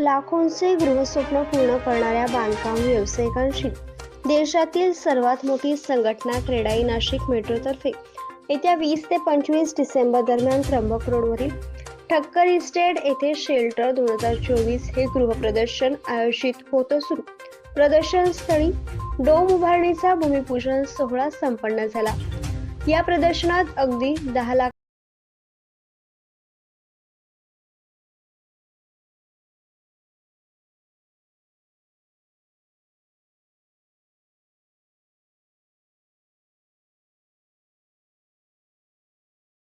लाखोंचे गृहस्वप्न पूर्ण करणाऱ्या बांधकाम व्यावसायिकांशी. देशातील सर्वात मोठी संघटना क्रेडाई नाशिक मेट्रोतर्फे. येत्या वीस ते पंचवीस डिसेंबर दरम्यान त्र्यंबक रोडवरील ठक्कर इस्टेट येथे शेल्टर दोन हजार चोवीस हे गृहप्रदर्शन आयोजित होत असून प्रदर्शनस्थळी डोम उभारणीचा भूमिपूजन सोहळा संपन्न झाला. या प्रदर्शनात अगदी दहा लाख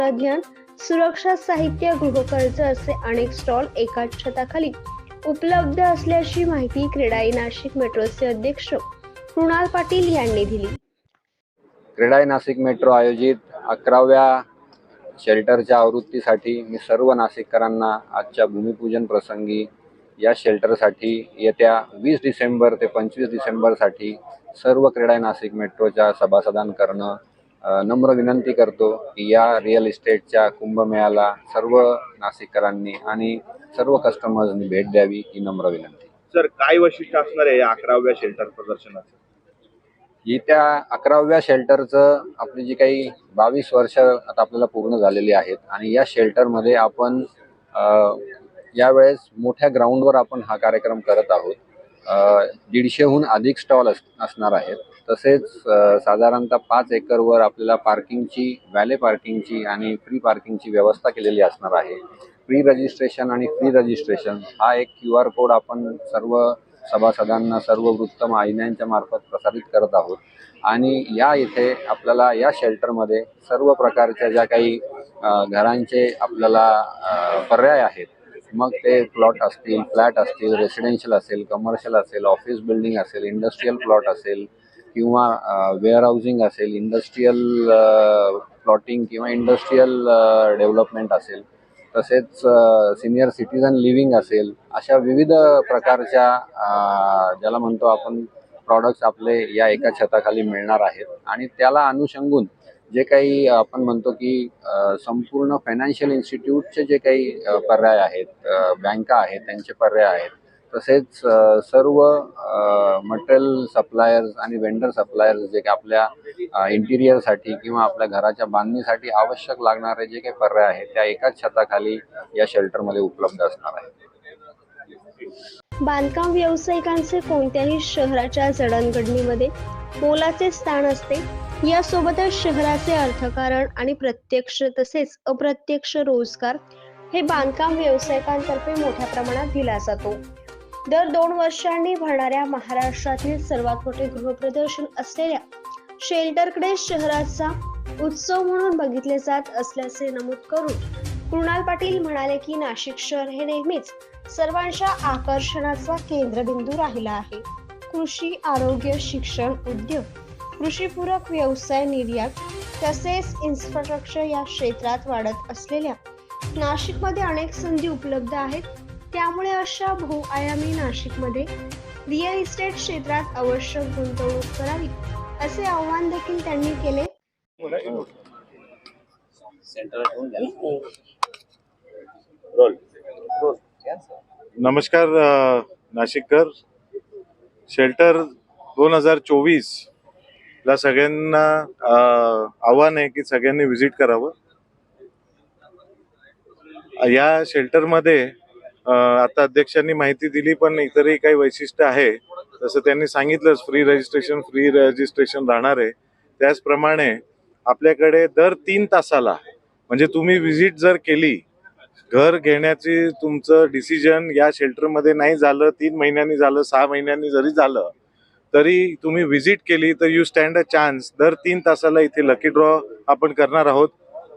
अध्ययन सुरक्षा साहित्य गृहकर्ज असे अनेक स्टॉल एकाच छताखाली उपलब्ध असल्याची माहिती क्रीडाई नाशिक मेट्रोचे अध्यक्ष कृणाल पाटील यांनी दिली. क्रीडाई नाशिक मेट्रो आयोजित अकराव्या शेल्टरच्या आवृत्तीसाठी मी सर्व नाशिककरांना आजच्या भूमिपूजन प्रसंगी या शेल्टरसाठी येत्या वीस डिसेंबर ते पंचवीस डिसेंबरसाठी सर्व क्रीडा नाशिक मेट्रोच्या सभासदांकरणं नम्र विनंती करतो की या रिअल इस्टेटच्या कुंभमेळ्याला सर्व नाशिककरांनी आणि सर्व कस्टमर्सनी भेट द्यावी ही नम्र विनंती. सर काय वैशिष्ट्य असणार आहे या अकराव्या शेल्टर प्रदर्शनाचं? येत्या अकराव्या शेल्टरचं आपली जी काही बावीस वर्ष आता आपल्याला पूर्ण झालेली आहेत आणि या शेल्टरमध्ये आपण यावेळेस मोठ्या ग्राउंडवर आपण हा कार्यक्रम करत आहोत. दीडशेहून अधिक स्टॉल अस असणार आहेत. तसेच साधारणतः पाच एकरवर आपल्याला पार्किंगची व्हॅले पार्किंगची आणि फ्री पार्किंगची व्यवस्था केलेली असणार आहे. प्री रजिस्ट्रेशन आणि फ्री रजिस्ट्रेशन हा एक क्यू आर कोड आपण सर्व सभासदांना सर्व वृत्त वाहिन्यांच्या मार्फत प्रसारित करत आहोत. आणि या इथे आपल्याला या शेल्टरमध्ये सर्व प्रकारच्या ज्या काही घरांचे आपल्याला पर्याय आहेत मग ते प्लॉट असतील फ्लॅट असतील रेसिडेन्शियल असेल कमर्शियल असेल ऑफिस बिल्डिंग असेल इंडस्ट्रीयल प्लॉट असेल किंवा वेअर हाऊसिंग असेल इंडस्ट्रीयल प्लॉटिंग किंवा इंडस्ट्रीयल डेव्हलपमेंट असेल तसेच सिनियर सिटीजन लिव्हिंग असेल अशा विविध प्रकारच्या ज्याला म्हणतो आपण प्रॉडक्ट्स आपले या एका छताखाली मिळणार आहेत. आणि त्याला अनुषंगून जे काही आपण म्हणतो की संपूर्ण फायनान्शियल इन्स्टिट्यूटचे जे काही पर्याय आहेत बँका आहेत त्यांचे पर्याय आहेत तसेच सर्व मटेरियल सप्लायर्स आणि वेंडर सप्लायर्स जे काही आपल्या इंटिरियरसाठी किंवा आपल्या घराच्या बांधणीसाठी आवश्यक लागणारे जे काही पर्याय आहेत त्या एकाच छताखाली या शेल्टरमध्ये उपलब्ध असणार आहेत. बांधकाम व्यावसायिकांचे कोणत्याही शहराच्या जडणघडणीमध्ये मोलाचे स्थान असते यासोबतच शहराचे अर्थकारण आणि प्रत्यक्ष तसेच अप्रत्यक्ष रोजगार हे बांधकाम व्यावसायिकांतर्फे मोठ्या प्रमाणात दिला जातो. दर दोन वर्षांनी भरणाऱ्या महाराष्ट्रातील सर्वात मोठे गृहप्रदर्शन असलेल्या शेल्टरकडे शहराचा उत्सव म्हणून बघितले जात असल्याचे नमूद करून कृणाल पाटील म्हणाले की नाशिक शहर हे नेहमीच सर्वांच्या आकर्षणाचा केंद्रबिंदू राहिला आहे. कृषी आरोग्य शिक्षण उद्योग कृषीपूरक व्यवसाय निर्यात तसेच इन्फ्रास्ट्रक्चर या क्षेत्रात वाढत असलेल्या नाशिकमध्ये अनेक संधी उपलब्ध आहेत. त्यामुळे अशा बहुआयामी नाशिकमध्ये रिअल इस्टेट क्षेत्रात आवश्यक गुंतवणूक करावी असे आवाहन देखील त्यांनी केले. नमस्कार नाशिककर. शेल्टर दोन हजार चोवीस ला सगळ्यांना आव्हान आहे की सगळ्यांनी व्हिजिट करावं. या शेल्टरमध्ये आता अध्यक्षांनी माहिती दिली पण इतरही काही वैशिष्ट्य आहे. जसं त्यांनी सांगितलंच फ्री रजिस्ट्रेशन फ्री रजिस्ट्रेशन राहणार आहे. त्याचप्रमाणे आपल्याकडे दर तीन तासाला म्हणजे तुम्ही व्हिजिट जर केली घर घेण्याची तुमचं डिसिजन या शेल्टरमध्ये नाही झालं तीन महिन्यांनी झालं सहा महिन्यांनी जरी झालं तरी तुम्ही व्हिजिट केली तर यू स्टँड अ चान्स दर तीन तासाला इथे लकी ड्रॉ आपण करणार आहोत.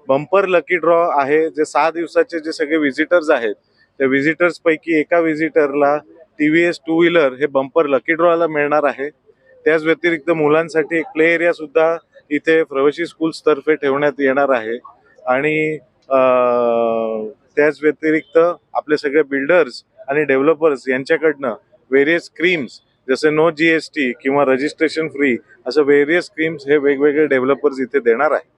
बंपर लकी ड्रॉ आहे. जे सहा दिवसाचे जे सगळे व्हिजिटर्स आहेत त्या व्हिजिटर्स पैकी एका व्हिजिटरला T V S two wheeler हे बंपर लकी ड्रॉला मिळणार आहे. त्याच व्यतिरिक्त मुलांसाठी एक प्ले एरिया सुद्धा इथे प्रवेशी स्कूल्स तर्फे ठेवण्यात येणार आहे. आणि त्याच व्यतिरिक्त आपले सगळे बिल्डर्स आणि डेव्हलपर्स यांच्याकडनं व्हेरियस क्रीम्स जसे नो जी एस टी किंवा रजिस्ट्रेशन फ्री असं व्हेरियस स्कीम्स हे वेगवेगळे डेव्हलपर्स इथे देणार आहे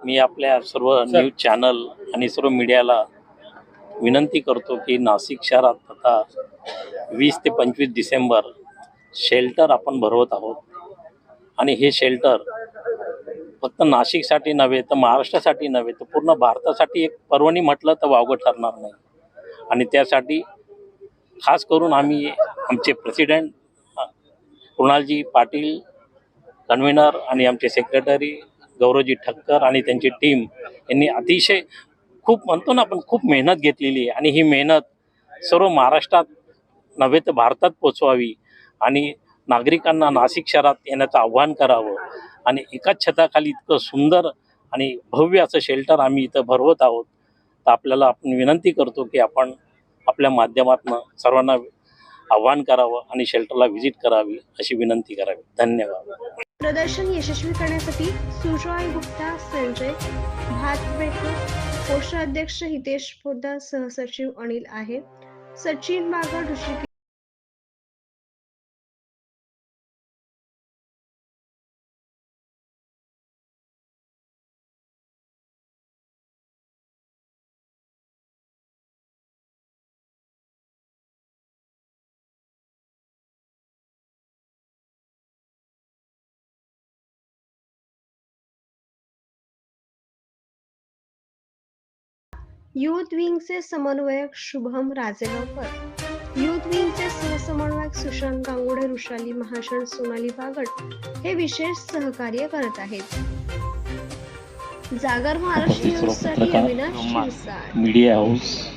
मी आपल्या सर्व न्यूज चॅनल आणि सर्व मीडियाला विनंती करतो की नाशिक शहरात आता वीस ते पंचवीस डिसेंबर शेल्टर आपण भरवत आहोत. आणि हे शेल्टर फक्त नाशिकसाठी नव्हे तर महाराष्ट्रासाठी नव्हे तर पूर्ण भारतासाठी एक पर्वणी म्हटलं तर वावगं ठरणार नाही. आणि त्यासाठी खास करून आम्ही आमचे प्रेसिडेंट कुणालजी पाटील कन्व्हेनर आणि आमचे सेक्रेटरी गौरवजी ठक्कर आणि त्यांची टीम यांनी अतिशय खूप म्हणतो ना आपण खूप मेहनत घेतलेली आहे. आणि ही मेहनत सर्व महाराष्ट्रात नव्हे तर भारतात पोचवावी आणि नागरिकांना नाशिक शहरात येण्याचं आव्हान करावं आणि एकाच छताखाली इतकं सुंदर आणि भव्य असं शेल्टर आम्ही इथं भरवत आहोत. तर आपल्याला आपण विनंती करतो की आपण आपल्या माध्यमातून सर्वांना आव्हान करावं आणि शेल्टरला व्हिजिट करावी अशी विनंती करावी. धन्यवाद. प्रदर्शन यशस्वी करण्यासाठी सुजॉय गुप्ता संजय भातबेकर कोषाध्यक्ष हितेश पोद्दार सहसचिव अनिल आहे. सचिन बागड ऋषिकेश युथ विंगचे समन्वयक शुभम राजेगावकर. युथ विंगचे सहसमन्वयक सुशांत गांगुडे रुशाली महाशण सोनाली बागड हे विशेष सहकार्य करत आहेत. जागर महाराष्ट्र न्यूजसाठी पत्रकार अविनाश मीडिया हाऊस